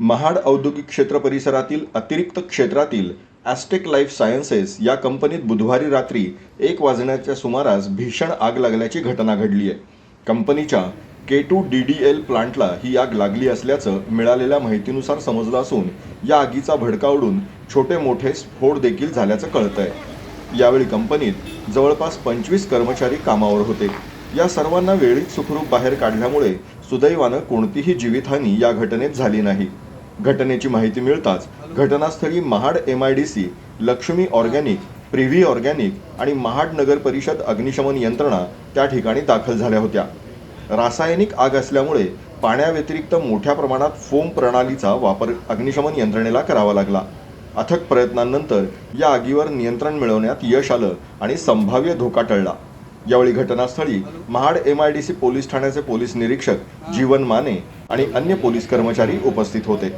महाड औद्योगिक क्षेत्र परिसरातील अतिरिक्त क्षेत्रातील ॲस्टेक लाईफ सायन्सेस या कंपनीत बुधवारी रात्री एक वाजण्याच्या सुमारास भीषण आग लागल्याची घटना घडली आहे. कंपनीच्या K two D D L प्लांटला ही आग लागली असल्याचं मिळालेल्या माहितीनुसार समजलं असून या आगीचा भडका उडून छोटे मोठे स्फोट देखील झाल्याचं कळतंय यावेळी कंपनीत जवळपास पंचवीस कर्मचारी कामावर होते. या सर्वांना वेळीच सुखरूप बाहेर काढल्यामुळे सुदैवानं कोणतीही जीवितहानी या घटनेत झाली नाही. घटनेची माहिती मिळताच घटनास्थळी Mahad M I D C Lakshmi organic Privi organic आणि महाड नगर परिषद अग्निशमन यंत्रणा त्या ठिकाणी दाखल झाल्या होत्या. रासायनिक आग असल्यामुळे पाण्याव्यतिरिक्त मोठ्या प्रमाणात फोम प्रणालीचा वापर अग्निशमन यंत्रणेला करावा लागला. अथक प्रयत्नांनंतर या आगीवर नियंत्रण मिळवण्यात यश आलं आणि संभाव्य धोका टळला. यावेळी घटनास्थळी महाड एम पोलीस ठाण्याचे पोलीस निरीक्षक जीवन माने आणि अन्य पोलीस कर्मचारी उपस्थित होते.